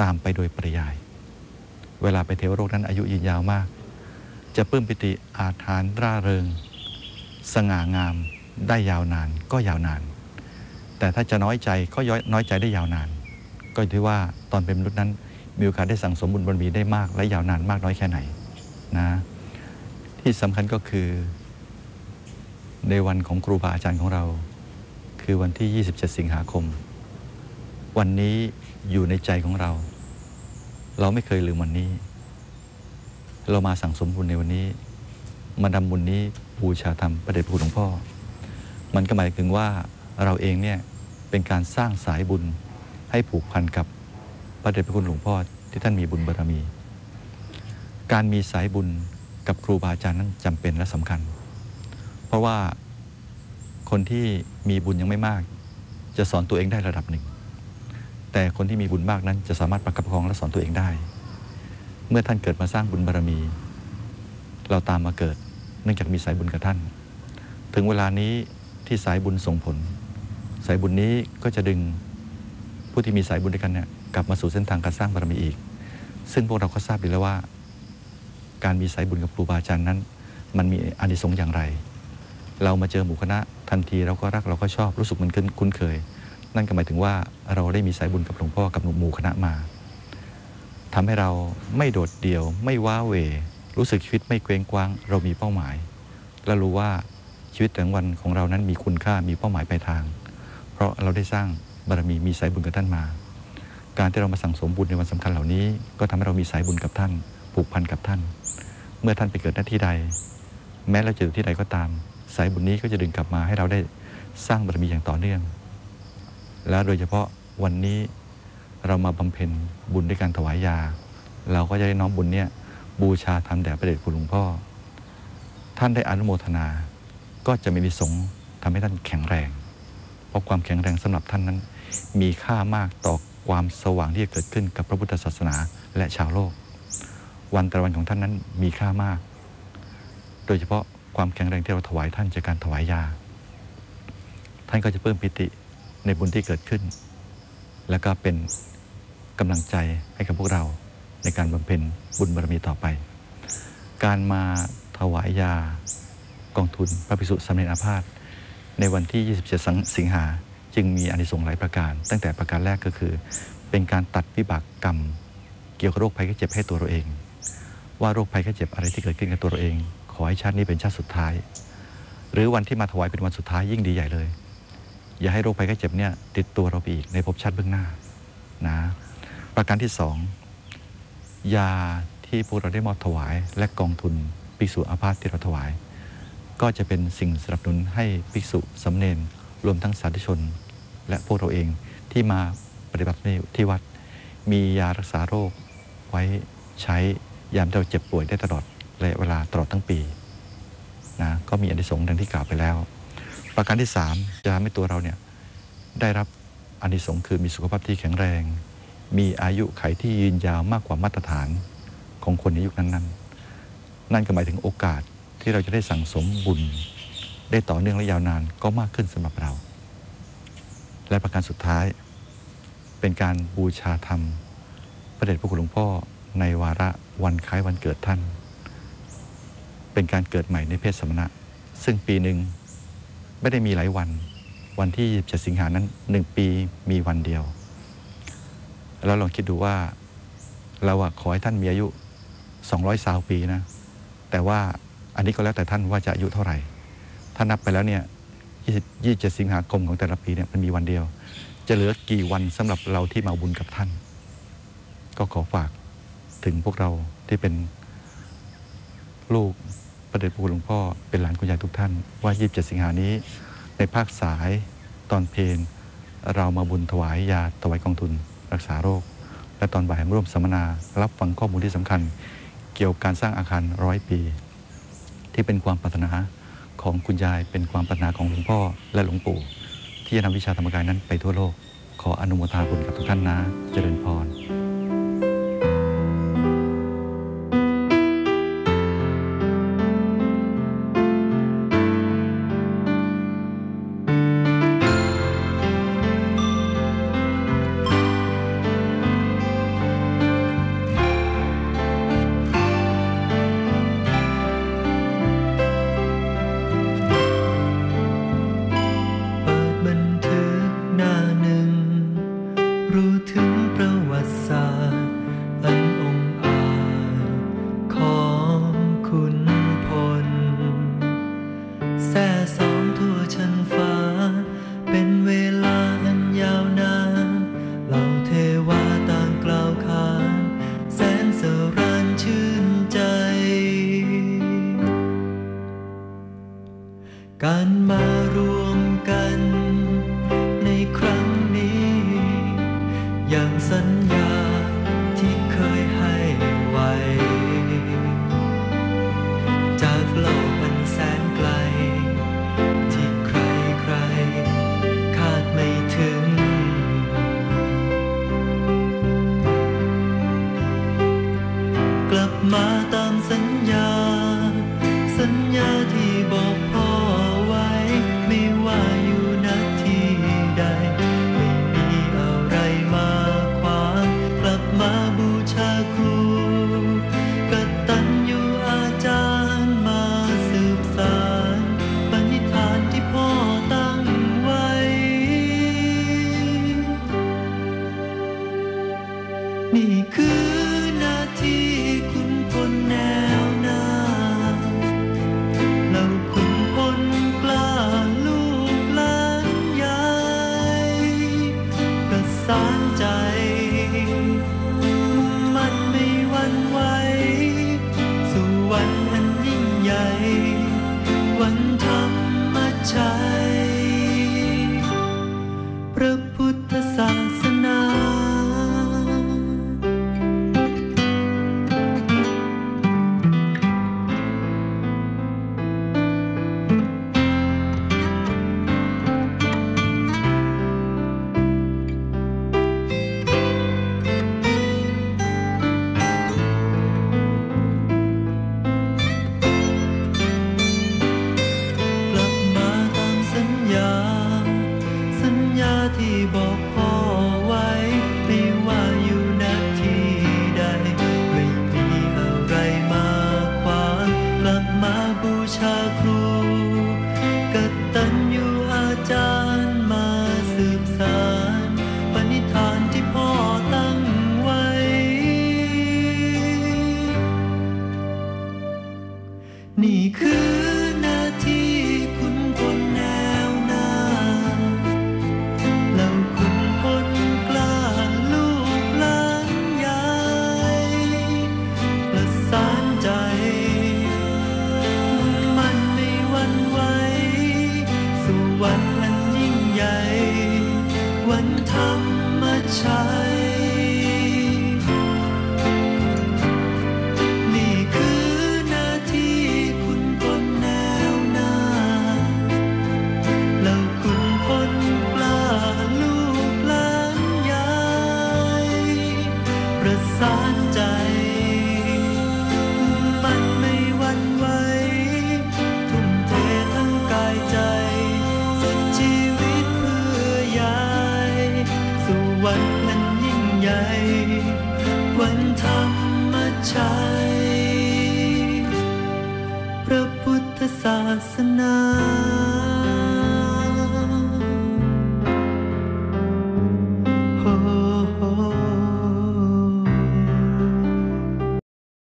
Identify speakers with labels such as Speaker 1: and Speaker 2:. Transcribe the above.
Speaker 1: ตามไปโดยปริยาย เวลาไปเทวโลกนั้นอายุยืนยาวมาก จะปลื้มปิติอาถรรพ์ร่าเริง สง่างามได้ยาวนานก็ยาวนาน แต่ถ้าจะน้อยใจก็ย้อยน้อยใจได้ยาวนาน ก็อยู่ที่ว่าตอนเป็นมนุษย์นั้น มีโอกาสได้สั่งสมบุญบารมีได้มาก และยาวนานมากน้อยแค่ไหนนะที่สำคัญก็คือ ในวันของครูบาอาจารย์ของเรา คือวันที่ 27 สิงหาคม วันนี้ อยู่ในใจของเรา เราไม่เคยลืมวันนี้ เรามาสั่งสมบุญในวันนี้ มานำบุญนี้บูชาธรรมประเดชพระคุณหลวงพ่อ มันก็หมายถึงว่าเราเองเนี่ยเป็นการสร้างสายบุญให้ผูกพันกับพระเดชพระคุณหลวงพ่อที่ท่านมีบุญบารรมี การมีสายบุญกับครูบาอาจารย์นั้นจำเป็นและสำคัญ เพราะว่าคนที่มีบุญยังไม่มาก จะสอนตัวเองได้ระดับหนึ่ง แต่คนที่มีบุญมากนั้นจะสามารถประคับประคองและสอนตัวเองได้ เมื่อท่านเกิดมาสร้างบุญบารรมี เราตามมาเกิด เนื่องจากมีสายบุญกับท่าน ถึงเวลานี้ที่สายบุญส่งผล สายบุญนี้ก็จะดึงผู้ที่มีสายบุญด้วยกันเนี่ยกลับมาสู่เส้นทางการสร้างบารมีอีก ซึ่งพวกเราก็ทราบดีแล้วว่า การมีสายบุญกับครูบาอาจารย์นั้น มันมีอานิสงส์อย่างไร เรามาเจอหมู่คณะทันทีเราก็รักเราก็ชอบรู้สึกมันคุ้นเคย นั่นก็หมายถึงว่าเราได้มีสายบุญกับหลวงพ่อกับหมู่คณะมาทำให้เราไม่โดดเดี่ยว ไม่ว้าเหวรู้สึกชีวิตไม่เกรงกว้าง เรามีเป้าหมาย และรู้ว่าชีวิตแต่ละวันของเรานั้นมีคุณค่ามีเป้าหมายปลายทาง เพราะเราได้สร้างบารมีมีสายบุญกับท่านมา การที่เรามาสั่งสมบุญในวันสำคัญเหล่านี้ ก็ทำให้เรามีสายบุญกับท่านผูกพันกับท่าน เมื่อท่านไปเกิดหน้าที่ใด แม้เราจะอยู่ที่ใดก็ตาม สายบุญนี้ก็จะดึงกลับมาให้เราได้สร้างบารมีอย่างต่อเนื่อง และโดยเฉพาะวันนี้เรามาบำเพ็ญบุญด้วยการถวายยา เราก็จะได้น้อมบุญเนี่ยบูชาทำแด่พระเดชคุณหลวงพ่อ ท่านได้อนุโมทนา ก็จะมีนิสงทำให้ท่านแข็งแรง เพราะความแข็งแรงสำหรับท่านนั้น มีค่ามากต่อความสว่างที่จะเกิดขึ้นกับพระพุทธศาสนาและชาวโลก วันแต่ละวันของท่านนั้นมีค่ามาก โดยเฉพาะความแข็งแรงที่เราถวายท่านจากการถวายยา ท่านก็จะเพิ่มปิติ ในบุญที่เกิดขึ้น แล้วก็เป็นกำลังใจให้กับพวกเราในการบำเพ็ญบุญบารมีต่อไป การมาถวายยากองทุนพระภิกษุสามเณรอาพาธในวันที่ 27 สิงหาจึงมีอานิสงส์หลายประการ ตั้งแต่ประการแรกก็คือ เป็นการตัดวิบากกรรม เกี่ยวกับโรคภัยไข้เจ็บให้ตัวเราเอง ว่าโรคภัยไข้เจ็บอะไรที่เกิดขึ้นกับตัวเราเอง ขอให้ชาตินี้เป็นชาติสุดท้าย หรือวันที่มาถวายเป็นวันสุดท้ายยิ่งดีใหญ่เลย อย่าให้โรคภัยไข้เจ็บเนี่ยติดตัวเราไปอีกในภพชาติเบื้องหน้านะประการที่สองยาที่พวกเราได้มอบถวาย และกองทุนภิกษุอาพาธที่เราถวาย ก็จะเป็นสิ่งสนับสนุนให้ภิกษุสำเนนรวมทั้งสาธุชน และพวกเราเองที่มาปฏิบัติที่วัด มียารักษาโรคไว้ใช้ยามเราเจ็บป่วยได้ตลอดระยะเวลาตลอดทั้งปีนะก็มีอานิสงส์ดังที่กล่าวไปแล้ว ประการที่สามจะทำให้ตัวเราเนี่ยได้รับอานิสงส์คือมีสุขภาพที่แข็งแรง มีอายุไขที่ยืนยาวมากกว่ามาตรฐานของคนในยุคนั้นๆนั่นก็หมายถึงโอกาสที่เราจะได้สั่งสมบุญ ได้ต่อเนื่องและยาวนานก็มากขึ้นสำหรับเรา และประการสุดท้าย เป็นการบูชาธรรม พระเดชพระคุณหลวงพ่อในวาระวันคล้ายวันเกิดท่าน เป็นการเกิดใหม่ในเพศสมณะ ซึ่งปีหนึ่ง ไม่ได้มีหลายวัน วันที่27สิงหานั้นหนึ่งปีมีวันเดียว แล้วลองคิดดูว่าเราขอให้ท่านมีอายุ 200สาวปีนะ แต่ว่าอันนี้ก็แล้วแต่ท่านว่าจะอายุเท่าไหร่ ถ้านับไปแล้วเนี่ย20 27สิงหาคมของแต่ละปีเนี่ยมันมีวันเดียว จะเหลือกี่วันสำหรับเราที่มาบุญกับท่าน ก็ขอฝากถึงพวกเราที่เป็นลูก พระเดชพระคุณหลวงพ่อเป็นหลานคุณยายทุกท่าน ว่า 27 สิงหานี้ ในภาคสายตอนเพลเรามาบุญถวายยาถวายกองทุน รักษาโรค และตอนบ่ายมาร่วมสัมมนา รับฟังข้อมูลที่สำคัญ เกี่ยวกับการสร้างอาคารร้อยปี ที่เป็นความปรารถนาของคุณยายเป็นความปรารถนาของหลวงพ่อและหลวงปู่ ที่จะนำวิชาธรรมกายนั้นไปทั่วโลก ขออนุโมทนาบุญกับทุกท่านนะ เจริญพร
Speaker 2: Sasa คือนาทีคุณคนแน ธรรมชัมีคือนาทีคุณบนแนวนาแล้วคุณคนกลาลูกหลานาย ประสานใจ Sasana.